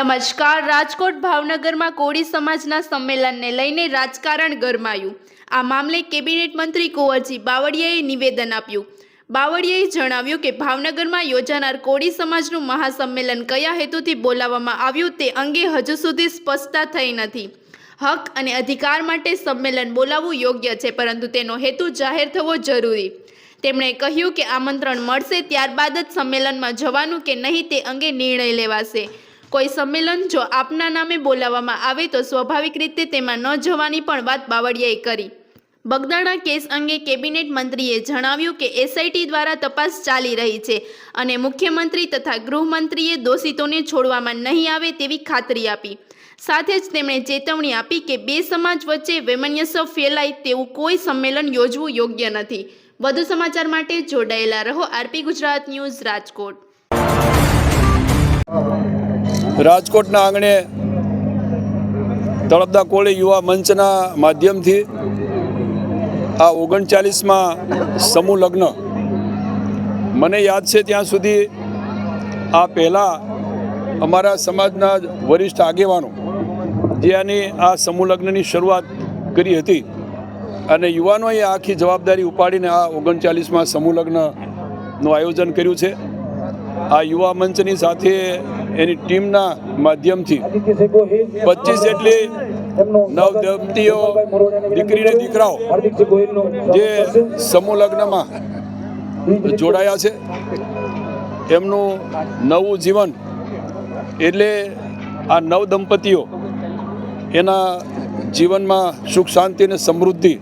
નમસ્કાર, રાજકોટ ભાવનગરમાં કોળી સમાજના સંમેલનને લઈને રાજકારણ ગરમાયું. આ મામલે કેબિનેટ મંત્રી કુંવરજી બાવળિયાએ નિવેદન આપ્યું. બાવળિયાએ જણાવ્યું કે ભાવનગરમાં યોજાનાર કોળી સમાજનું મહાસંમેલન કયા હેતુથી બોલાવવામાં આવ્યું તે અંગે હજુ સુધી સ્પષ્ટતા થઈ નથી. હક અને અધિકાર માટે સંમેલન બોલાવવું યોગ્ય છે, પરંતુ તેનો હેતુ જાહેર થવો જરૂરી. તેમણે કહ્યું કે આમંત્રણ મળશે ત્યારબાદ જ સંમેલનમાં જવાનું કે નહીં તે અંગે નિર્ણય લેવાશે. કોઈ સંમેલન જો આપના નામે બોલાવવામાં આવે તો સ્વાભાવિક રીતે તેમાં ન જવાની પણ વાત બાવળિયાએ કરી. બગદાણા કેસ અંગે કેબિનેટ મંત્રીએ જણાવ્યું કે એસઆઈટી દ્વારા તપાસ ચાલી રહી છે અને મુખ્યમંત્રી તથા ગૃહમંત્રીએ દોષિતોને છોડવામાં નહીં આવે તેવી ખાતરી આપી. સાથે જ તેમણે ચેતવણી આપી કે બે સમાજ વચ્ચે વૈમનસ્ય ફેલાય તેવું કોઈ સંમેલન યોજવું યોગ્ય નથી. વધુ સમાચાર માટે જોડાયેલા રહો આરપી ગુજરાત ન્યૂઝ રાજકોટ. રાજકોટના આંગણે તળપદા કોળી યુવા મંચના માધ્યમથી આ ઓગણચાલીસમાં સમૂહ લગ્ન. મને યાદ છે ત્યાં સુધી આ પહેલાં અમારા સમાજના વરિષ્ઠ આગેવાનો જે આની આ સમૂહ લગ્નની શરૂઆત કરી હતી અને યુવાનોએ આખી જવાબદારી ઉપાડીને આ ઓગણચાલીસમાં સમૂહ લગ્નનું આયોજન કર્યું છે. આ યુવા મંચની સાથે એની ટીમના માધ્યમથી પચીસ જેટલી નવદંપતીઓ દીકરીને દીકરાઓ જે સમૂહ લગ્નમાં જોડાયા છે, એમનું નવું જીવન એટલે આ નવ દંપતીઓ એના જીવનમાં સુખ શાંતિ અને સમૃદ્ધિ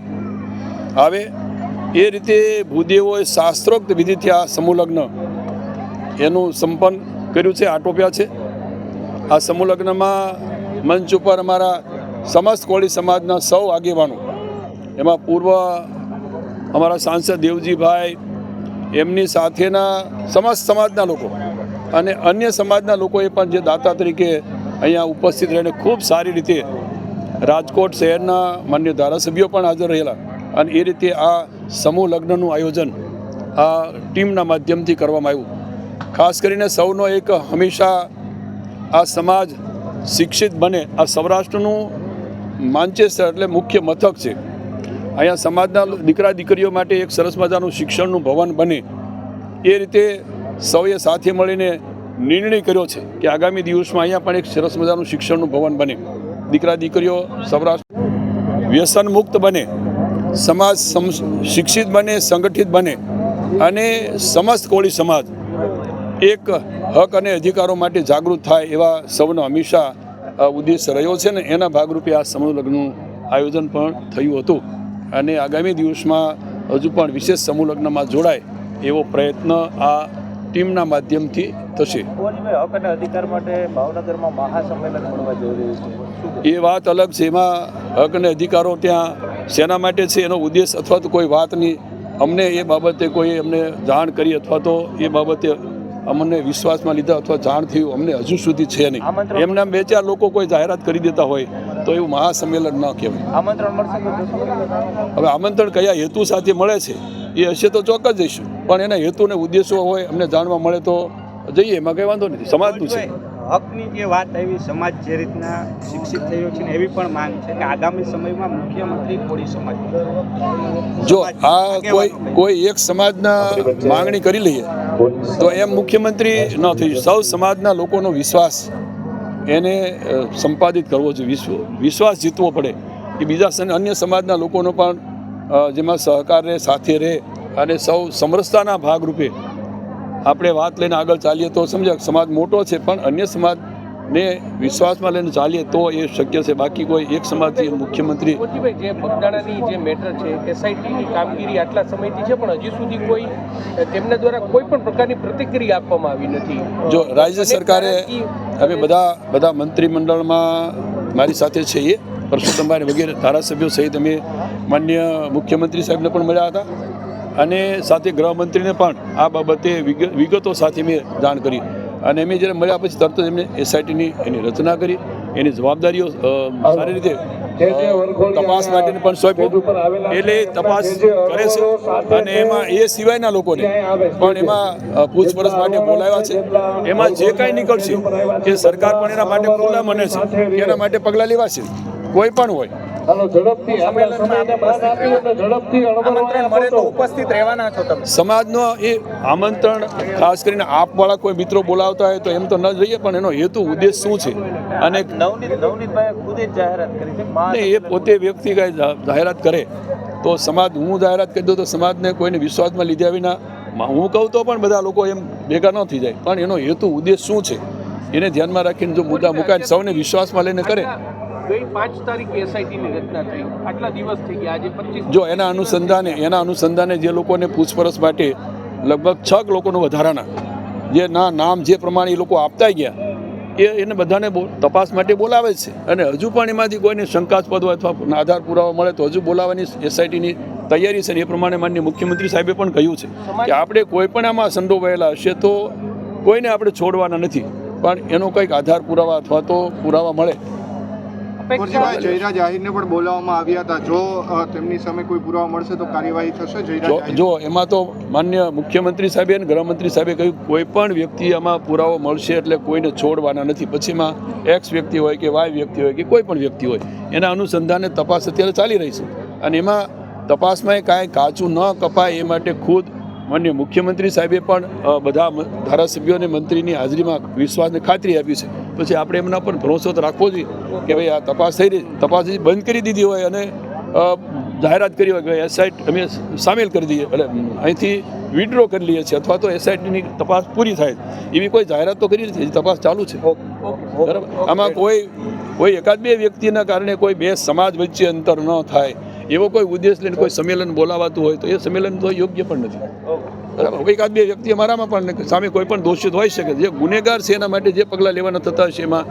આવે. એ રીતે ભૂદેવોએ શાસ્ત્રોક્ત વિધિથી આ સમૂહ લગ્ન એનું સંપન્ન કર્યું છે, આટોપ્યા છે. આ સમૂહ લગ્નમાં મંચ ઉપર અમારા સમસ્ત કોળી સમાજના સૌ આગેવાનો, એમાં પૂર્વ અમારા સાંસદ દેવજીભાઈ, એમની સાથેના સમસ્ત સમાજના લોકો અને અન્ય સમાજના લોકોએ પણ જે દાતા તરીકે અહીંયા ઉપસ્થિત રહીને ખૂબ સારી રીતે રાજકોટ શહેરના માન્ય ધારાસભ્યો પણ હાજર રહેલા અને એ રીતે આ સમૂહ લગ્નનું આયોજન આ ટીમના માધ્યમથી કરવામાં આવ્યું. ખાસ કરીને સૌનો એક હંમેશા આ સમાજ શિક્ષિત બને. આ સૌરાષ્ટ્રનું માન્ચેસ્ટર એટલે મુખ્ય મથક છે. અહીંયા સમાજના દીકરા દીકરીઓ માટે એક સરસ મજાનું શિક્ષણનું ભવન બને. એ રીતે સૌએ સાથે મળીને નિર્ણય કર્યો છે કે આગામી દિવસમાં અહીંયા પણ એક સરસ મજાનું શિક્ષણનું ભવન બને. દીકરા દીકરીઓ સૌરાષ્ટ્ર વ્યસન મુક્ત બને. સમાજ શિક્ષિત બને, સંગઠિત બને. અને સમસ્ત કોળી સમાજ એક હક અને અધિકારો માટે જાગૃત થાય એવા સૌનો હંમેશા ઉદ્દેશ રહ્યો છે ને એના ભાગરૂપે આ સમૂહ લગ્નનું આયોજન પણ થયું હતું. અને આગામી દિવસમાં હજુ પણ વિશેષ સમૂહ લગ્નમાં જોડાય એવો પ્રયત્ન આ ટીમના માધ્યમથી થશે. એ વાત અલગ છે. એમાં હક અને અધિકારો ત્યાં શેના માટે છે એનો ઉદ્દેશ અથવા તો કોઈ વાત નહીં અમને એ બાબતે કોઈ અમને જાણ કરી અથવા તો એ બાબતે અમને વિશ્વાસમાં લીધા અથવા જાણ થયું અમને હજુ સુધી છે નહીં. એમના બે ચાર લોકો કોઈ જાહેરાત કરી દેતા હોય તો એવું મહાસંમેલન ન કહેવાય? હવે આમંત્રણ કયા હેતુ સાથે મળે છે એ હશે તો ચોક્કસ જઈશું. પણ એના હેતુ ને ઉદ્દેશો હોય અમને જાણવા મળે તો જઈએ એમાં કંઈ વાંધો નથી. સમાજનું છે. હકની જે વાત આવી સમાજ જે રીતના શિક્ષિત થયો છે ને એવી પણ માંગ છે કે આગામી સમયમાં મુખ્યમંત્રી કોળી સમાજ. જો આ કોઈ કોઈ એક સમાજના માંગણી કરી લઈએ તો એમ મુખ્યમંત્રી ન થઈ સૌ સમાજના લોકોનો વિશ્વાસ એને સંપાદિત કરવો જોઈએ. વિશ્વ વિશ્વાસ જીતવો પડે. એ બીજા અન્ય સમાજના લોકોનો પણ જેમાં સહકાર રહે સાથે રહે અને સૌ સમરસતાના ભાગરૂપે આપણે વાત લઈને આગળ ચાલીએ તો સમજાય સમાજ મોટો છે પણ અન્ય સમાજને વિશ્વાસમાં લઈને ચાલીએ તો એ શક્ય છે. બાકી કોઈ એક સમાજથી મુખ્યમંત્રી જે બગદાણાની જે મેટર છે એસઆઈટીની કામગીરી આટલા સમયથી છે પણ હજી સુધી કોઈ તેમના દ્વારા કોઈ પણ પ્રકારની પ્રતિક્રિયા આપવામાં આવી નથી. જો રાજ્ય સરકારે અમે બધા બધા મંત્રીમંડળમાં મારી સાથે છે એ પરસોત્તમભાઈ વગેરે ધારાસભ્યો સહિત અમે માન્ય મુખ્યમંત્રી સાહેબને પણ મળ્યા હતા. અને સાથે ગૃહમંત્રીને પણ આ બાબતે વિગ- વિગતો સાથે મેં જાણ કરી. અને અમે જ્યારે મળ્યા પછી તરત જ એમને એસઆઈટીની એની રચના કરી એની જવાબદારીઓ સારી રીતે તપાસ માટેની પણ સોંપ્યું એટલે તપાસ કરે છે. અને એમાં એ સિવાયના લોકોને પણ એમાં પૂછપરછ માટે બોલાવ્યા છે. એમાં જે કાંઈ નીકળશે એ સરકાર પણ એના માટે ખુલ્લા મને છે. એના માટે પગલાં લેવાશે. કોઈ પણ હોય. આમંત્રણ મળે તો ઉપસ્થિત રહેવાના છો તમે. સમાજનો એ આમંત્રણ ખાસ કરીને આપવાળા કોઈ મિત્રો બોલાવતા હોય તો એમ તો ન જઈએ પણ એનો હેતુ ઉદ્દેશ શું છે? અને નવનીત નવનીતભાઈએ ખુદ જ જાહેરાત કરી છે એ પોતે વ્યક્તિ કાંઈ જાહેરાત કરે. તો સમાજ હું જાહેરાત કરી દઉં તો સમાજને કોઈને વિશ્વાસમાં લીધા વિના હું કહું તો પણ બધા લોકો એમ ભેગા ન થઈ જાય. પણ એનો હેતુ ઉદ્દેશ શું છે? એને ધ્યાનમાં રાખીને જો મુદ્દા મુકાય સૌને વિશ્વાસમાં લઈને કરે. ગઈ પાંચ તારીખ એસઆઈટીની રચના થઈ. આટલા દિવસ થઈ ગયા. આજે પચીસ જો એના અનુસંધાને એના અનુસંધાને જે લોકોને પૂછપરછ માટે લગભગ છ લોકોનું વધારાના, જે ના નામ જે પ્રમાણે એ લોકો આપતા ગયા, એ એને બધાને તપાસ માટે બોલાવે છે. અને હજુ પણ એમાંથી કોઈને શંકાસ્પદ હોય અથવા આધાર પુરાવા મળે તો હજુ બોલાવવાની એસઆઈટીની તૈયારી છે ને એ પ્રમાણે માન્ય મુખ્યમંત્રી સાહેબે પણ કહ્યું છે કે આપણે કોઈ પણ આમાં સંડોવાયેલા હશે તો કોઈને આપણે છોડવાના નથી. પણ એનો કંઈક આધાર પુરાવા અથવા તો પુરાવા મળે કુરજીભાઈ જયરા આહિરને પણ બોલાવવામાં આવ્યા હતા. જો તેમની સામે કોઈ પુરાવા મળશે તો કાર્યવાહી થશે? જયરા જો એમાં તો માન્ય મુખ્યમંત્રી સાહેબે અને ગૃહમંત્રી સાહેબે કહ્યું કોઈ પણ વ્યક્તિ આમાં પુરાવો મળશે એટલે કોઈને છોડવાના નથી. પછીમાં એક્સ વ્યક્તિ હોય કે વાય વ્યક્તિ હોય કે કોઈ પણ વ્યક્તિ હોય એના અનુસંધાને તપાસ અત્યારે ચાલી રહી છે. અને એમાં તપાસમાં એ કાંઈ કાચું ન કપાય એ માટે ખુદ માન્ય મુખ્યમંત્રી સાહેબે પણ બધા ધારાસભ્યો અને મંત્રીની હાજરીમાં વિશ્વાસને ખાતરી આપી છે. પછી આપણે એમના પર ભરોસો તો રાખવો જોઈએ કે ભાઈ આ તપાસ થઈ રહી તપાસ બંધ કરી દીધી હોય અને જાહેરાત કરી હોય કે એસઆઈટ અમે સામેલ કરી દઈએ. એટલે અહીંથી વિડ્રો કરી લઈએ છીએ અથવા તો એસઆઈટીની તપાસ પૂરી થાય. એવી કોઈ જાહેરાત તો કરી નથી તપાસ ચાલુ છે. બરાબર? આમાં કોઈ કોઈ એકાદ બે વ્યક્તિના કારણે કોઈ બે સમાજ વચ્ચે અંતર ન થાય. એવો કોઈ ઉદ્દેશ લઈને કોઈ સંમેલન બોલાવાતું હોય તો એ સંમેલન તો યોગ્ય પણ નથી. બરાબર? એકાદ બે વ્યક્તિ અમારામાં પણ સામે કોઈ પણ દોષિત હોઈ શકે. જે ગુનેગાર છે એના માટે જે પગલાં લેવાના થતા હશે એમાં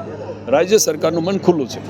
રાજ્ય સરકારનું મન ખુલ્લું છે.